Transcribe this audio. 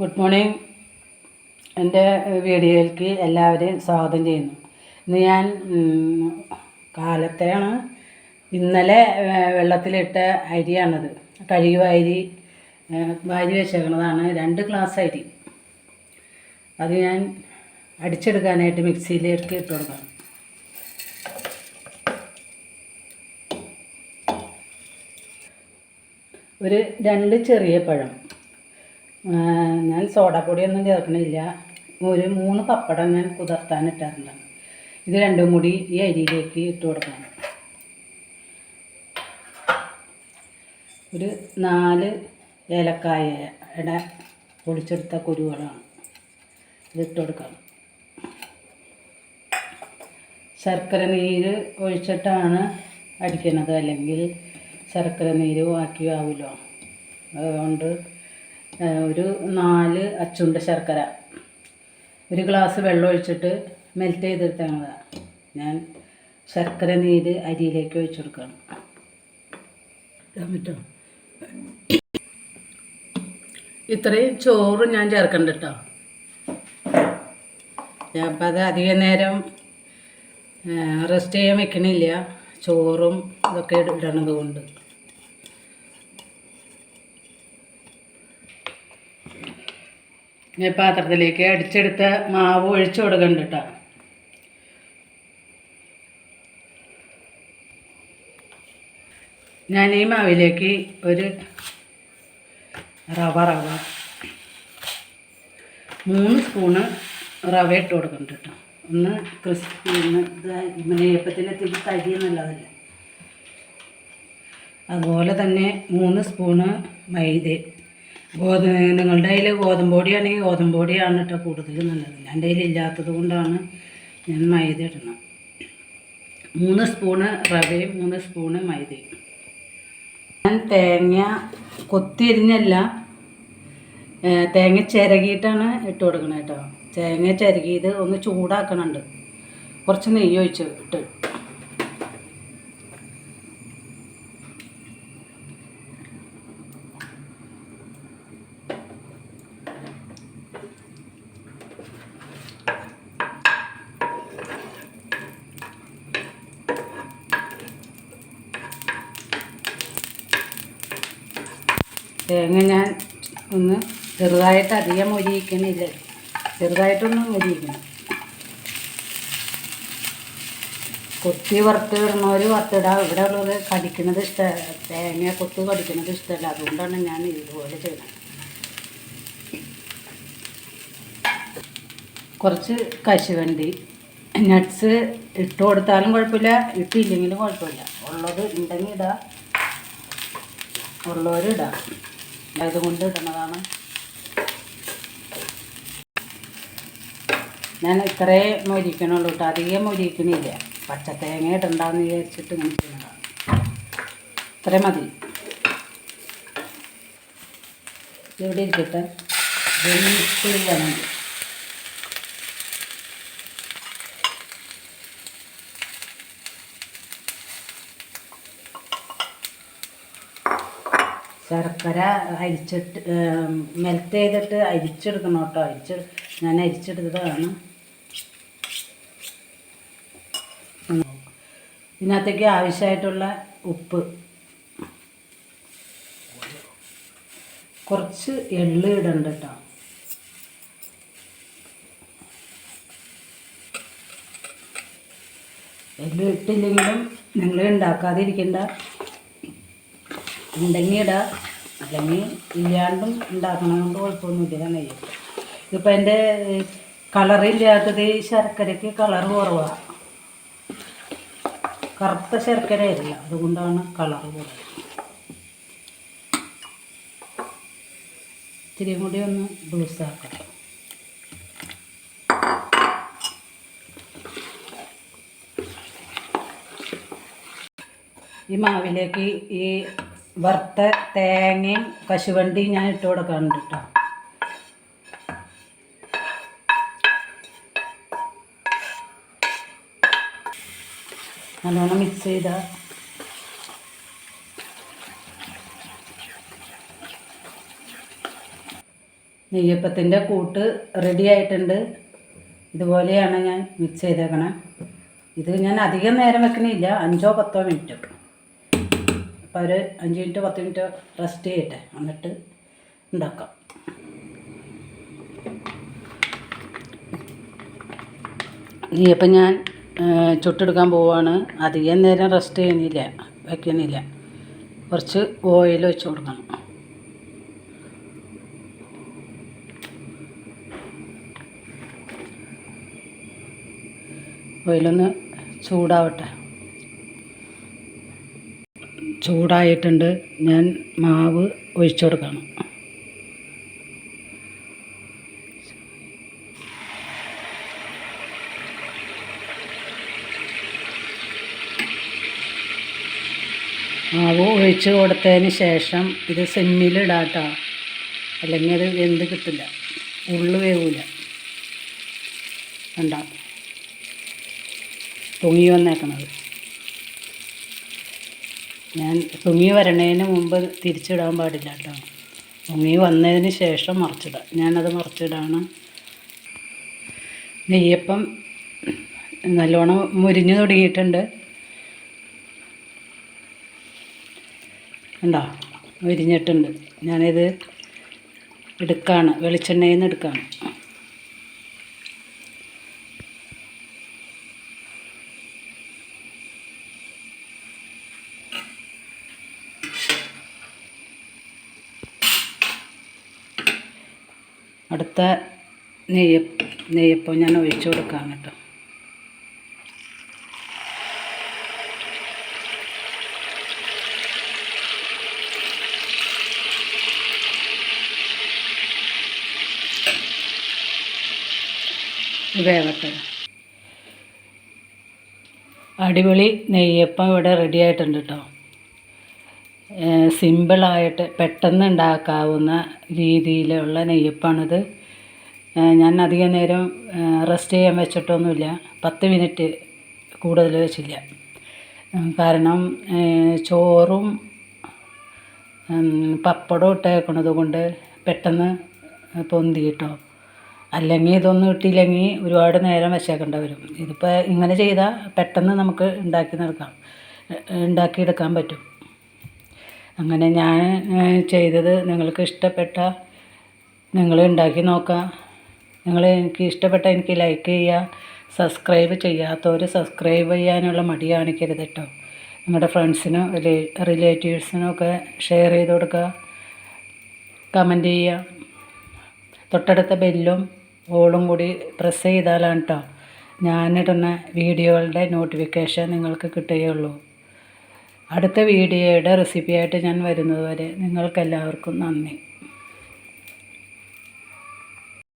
Good morning എന്റെ വീഡിയോയിലേക്ക് എല്ലാവരെയും സ്വാഗതം ചെയ്യുന്നു. ഇന്ന് ഞാൻ കാലത്തെയാണ് ഇന്നലെ വെള്ളത്തിലിട്ട അരിയാണത്. കഴുകി വാരി വാരി വെച്ചേക്കണതാണ്. രണ്ട് ഗ്ലാസ് അരി. അത് ഞാൻ അടിച്ചെടുക്കാനായിട്ട് മിക്സിയിലേക്ക് ഇട്ട് കൊടുക്കാം ഒരു രണ്ട് ചെറിയ പഴം. ഞാൻ സോഡാപ്പൊടിയൊന്നും ചേർക്കണില്ല. ഒരു മൂന്ന് പപ്പടം ഞാൻ കുതിർത്താൻ ഇട്ടാറുണ്ട് ഇത് രണ്ടും കൂടി ഈ അരിയിലേക്ക് ഇട്ട് കൊടുക്കണം. ഒരു നാല് ഏലക്കായയുടെ പൊളിച്ചെടുത്ത കുരുവളാണ് ഇത് ഇട്ട് കൊടുക്കണം. ശർക്കര നീര് ഒഴിച്ചിട്ടാണ് അടിക്കുന്നത് അല്ലെങ്കിൽ ശർക്കര നീര് ബാക്കി ആവുമല്ലോ അതുകൊണ്ട് ഒരു നാല് അച്ചുണ്ട ശർക്കര. ഒരു ഗ്ലാസ് വെള്ളം ഒഴിച്ചിട്ട് മെൽറ്റ് ചെയ്തെടുത്തതാണ് ഞാൻ ശർക്കര നീര് അരിയിലേക്ക് ഒഴിച്ചു കൊടുക്കണം പറ്റുമോ ഇത്രയും ചോറ് ഞാൻ ചേർക്കണ്ട കേട്ടോ അപ്പം അത് അധിക നേരം റെസ്റ്റ് ചെയ്യാൻ വെക്കണില്ല. ചോറും ഇതൊക്കെ ഇട- ഇടണത് കൊണ്ട്. പാത്രത്തിലേക്ക് അടിച്ചെടുത്ത മാവ് ഒഴിച്ചു കൊടുക്കണ്ട കേട്ടോ ഞാൻ ഈ മാവിലേക്ക് ഒരു റവ റവ. മൂന്ന് സ്പൂണ് റവ ഇട്ട് കൊടുക്കുന്നുണ്ട് കേട്ടോ ഒന്ന് ക്രിസ്പി ഒന്ന് ഇത് നെയ്യപ്പത്തിന്റെ തിരി തരി എന്നുള്ളതല്ല. അതുപോലെ തന്നെ മൂന്ന് സ്പൂണ് മൈദ. ഗോതമ്പ് നിങ്ങളുടെ കയ്യിൽ ഗോതമ്പ് പൊടിയാണെങ്കിൽ ഗോതമ്പ് പൊടിയാണ് കേട്ടോ കൂടുതൽ നല്ലത്. എന്റെ കയ്യിൽ ഇല്ലാത്തത് കൊണ്ടാണ് ഞാൻ മൈദ ഇടണം. മൂന്ന് സ്പൂണ് റവയും മൂന്ന് സ്പൂണ് മൈദയും. ഞാൻ തേങ്ങ കൊത്തിരിഞ്ഞല്ല തേങ്ങ ചിരകിയിട്ടാണ് ഇട്ട് കൊടുക്കണത് കേട്ടോ. തേങ്ങ ചിരകിയത് ഒന്ന് ചൂടാക്കണുണ്ട്. കുറച്ച് നെയ്യ് ഒഴിച്ച് ഇട്ട്. തേങ്ങ ഞാൻ ഒന്ന് ചെറുതായിട്ട് അധികം മൊരിയിക്കണില്ല. ചെറുതായിട്ടൊന്ന് മുരിയിക്കണം. കൊത്തി വറുത്ത് വരുന്നവർ വറുത്തിടാം. ഇവിടെ ഉള്ളത് കടിക്കുന്നത് ഇഷ്ടമല്ല തേങ്ങ കൊത്തു കടിക്കുന്നത് ഇഷ്ടമല്ല അതുകൊണ്ടാണ് ഞാൻ ഇതുപോലെ ചെയ്യുന്നത് കുറച്ച് കശുവണ്ടി നട്ട്സ് ഇട്ട് കൊടുത്താലും കുഴപ്പമില്ല. ഇട്ടില്ലെങ്കിലും കുഴപ്പമില്ല. ഉള്ളത് ഉണ്ടെങ്കിൽ ഇടാം. ഉള്ളവരിടാം അതുകൊണ്ട് ഇടുന്നതാണ്. ഞാൻ ഇത്രേ മൊരിക്കണുള്ളൂ കേട്ടോ അധികം മൊരിക്കണില്ല. പച്ചത്തേങ്ങ ഇടണ്ടെന്ന് വിചാരിച്ചിട്ട് ഇങ്ങനെ ചെയ്യുന്നതാണ് ഇത്രയും മതി. ഇവിടെ ഇരിക്കട്ടെ? വെളുത്തുള്ളി ശർക്കര അരിച്ചിട്ട് മെൽറ്റ് ചെയ്തിട്ട് അരിച്ചെടുക്കണം കേട്ടോ. അരിച്ച് ഞാൻ അരിച്ചെടുത്തതാണ്. ഇതിനകത്തേക്ക് ആവശ്യമായിട്ടുള്ള ഉപ്പ്. കുറച്ച് എള്ള് ഇടണ്ട കേട്ടോ. എള്ള് ഇട്ടില്ലെങ്കിലും നിങ്ങൾ ഉണ്ടാക്കാതിരിക്കണ്ട. ഉണ്ടെങ്കിൽ ഇടാം അല്ലെങ്കിൽ ഇല്ലാണ്ടും ഉണ്ടാക്കണതുകൊണ്ട് കുഴപ്പമൊന്നുമില്ല ഇതാണ്. ഇതിപ്പോൾ എന്റെ കളറില്ലാത്തത് ഈ ശർക്കരയ്ക്ക് കളർ കുറവാണ് കറുത്ത ശർക്കരയല്ല അതുകൊണ്ടാണ് കളർ കുറവ്. ഇത്തിരി കൂടി ഒന്ന് ലൂസാക്കണം ഈ മാവിലേക്ക് ഈ വറുത്ത തേങ്ങയും കശുവണ്ടിയും ഞാൻ ഇട്ട് കൊടുക്കാറുണ്ട് കേട്ടോ നല്ലോണം മിക്സ് ചെയ്ത. നെയ്യപ്പത്തിന്റെ കൂട്ട് റെഡി ആയിട്ടുണ്ട്. ഇതുപോലെയാണ് ഞാൻ മിക്സ് ചെയ്തേക്കണേ. ഇത് ഞാൻ അധികം നേരം വെക്കണില്ല. അഞ്ചോ പത്തോ മിനിറ്റ് അപ്പോൾ ഒരു അഞ്ച് മിനിറ്റ് പത്ത് മിനിറ്റ് റെസ്റ്റ് ചെയ്യട്ടെ. എന്നിട്ട് ഉണ്ടാക്കാം. നെയ്യപ്പം ഞാൻ ചുട്ടെടുക്കാൻ പോവാണ്. അധികം നേരം റെസ്റ്റ് ചെയ്യുന്നില്ല വയ്ക്കുന്നില്ല കുറച്ച് ഓയിൽ വെച്ച് കൊടുക്കണം. ഓയിലൊന്ന് ചൂടാവട്ടെ. ചൂടായിട്ടുണ്ട്. ഞാൻ മാവ് ഒഴിച്ചു കൊടുക്കണം. മാവ് ഒഴിച്ച് കൊടുത്തതിന് ശേഷം ഇത് സിമ്മിലിടാട്ടോ അല്ലെങ്കിൽ അത് വെന്ത് കിട്ടില്ല. ഉള്ളു വേവില്ല കണ്ട? പൊങ്ങി വന്നേക്കണത്. ഞാൻ പൊങ്ങി വരണതിന് മുമ്പ് തിരിച്ചിടാൻ പാടില്ല കേട്ടോ. പൊങ്ങി വന്നതിന് ശേഷം മറിച്ചിടാം. ഞാനത് മറിച്ചിടാണ്. നെയ്യപ്പം നല്ലോണം മുരിഞ്ഞു തുടങ്ങിയിട്ടുണ്ട്. ഉണ്ടോ മുരിഞ്ഞിട്ടുണ്ട്. ഞാനിത് എടുക്കാണ്. വെളിച്ചെണ്ണയിൽ നിന്ന് എടുക്കാണ്. അടുത്ത നെയ്യ നെയ്യപ്പം ഞാൻ ഒഴിച്ചു കൊടുക്കാം കേട്ടോ. വേവട്ടെ. അടിപൊളി നെയ്യപ്പം ഇവിടെ റെഡി ആയിട്ടുണ്ട് കേട്ടോ. സിമ്പിളായിട്ട് പെട്ടെന്ന് ഉണ്ടാക്കാവുന്ന രീതിയിലുള്ള നെയ്യപ്പാണിത്. ഞാൻ അധികം നേരം റെസ്റ്റ് ചെയ്യാൻ വെച്ചിട്ടൊന്നുമില്ല. പത്ത് മിനിറ്റ് കൂടുതൽ വെച്ചില്ല. കാരണം ചോറും പപ്പടവും പപ്പടം ഇട്ടേക്കണത് കൊണ്ട് പെട്ടെന്ന് പൊന്തി കിട്ടും. അല്ലെങ്കിൽ ഇതൊന്നും ഇട്ടില്ലെങ്കിൽ ഒരുപാട് നേരം വെച്ചേക്കേണ്ട വരും. ഇതിപ്പോൾ ഇങ്ങനെ ചെയ്താൽ പെട്ടെന്ന് നമുക്ക് ഉണ്ടാക്കി നടക്കാം. ഉണ്ടാക്കിയെടുക്കാൻ പറ്റും. അങ്ങനെ ഞാൻ ചെയ്തത് നിങ്ങൾക്ക് ഇഷ്ടപ്പെട്ട നിങ്ങൾ ഉണ്ടാക്കി നോക്കുക. നിങ്ങൾ എനിക്ക് ഇഷ്ടപ്പെട്ട എനിക്ക് ലൈക്ക് ചെയ്യുക. സബ്സ്ക്രൈബ് ചെയ്യാത്തവർ സബ്സ്ക്രൈബ് ചെയ്യാനുള്ള മടി കാണിക്കരുത് കേട്ടോ നിങ്ങളുടെ ഫ്രണ്ട്സിനും റിലേറ്റീവ്സിനും ഒക്കെ ഷെയർ ചെയ്ത് കൊടുക്കുക. കമന്റ് ചെയ്യുക. തൊട്ടടുത്ത ബെല്ലും ഓളും കൂടി പ്രസ് ചെയ്താലാണ് കേട്ടോ ഞാനിടുന്ന വീഡിയോകളുടെ നോട്ടിഫിക്കേഷൻ നിങ്ങൾക്ക് കിട്ടുകയുള്ളൂ. അടുത്ത വീഡിയോയുടെ റെസിപ്പിയായിട്ട് ഞാൻ വരുന്നതുവരെ നിങ്ങൾക്കെല്ലാവർക്കും നന്ദി.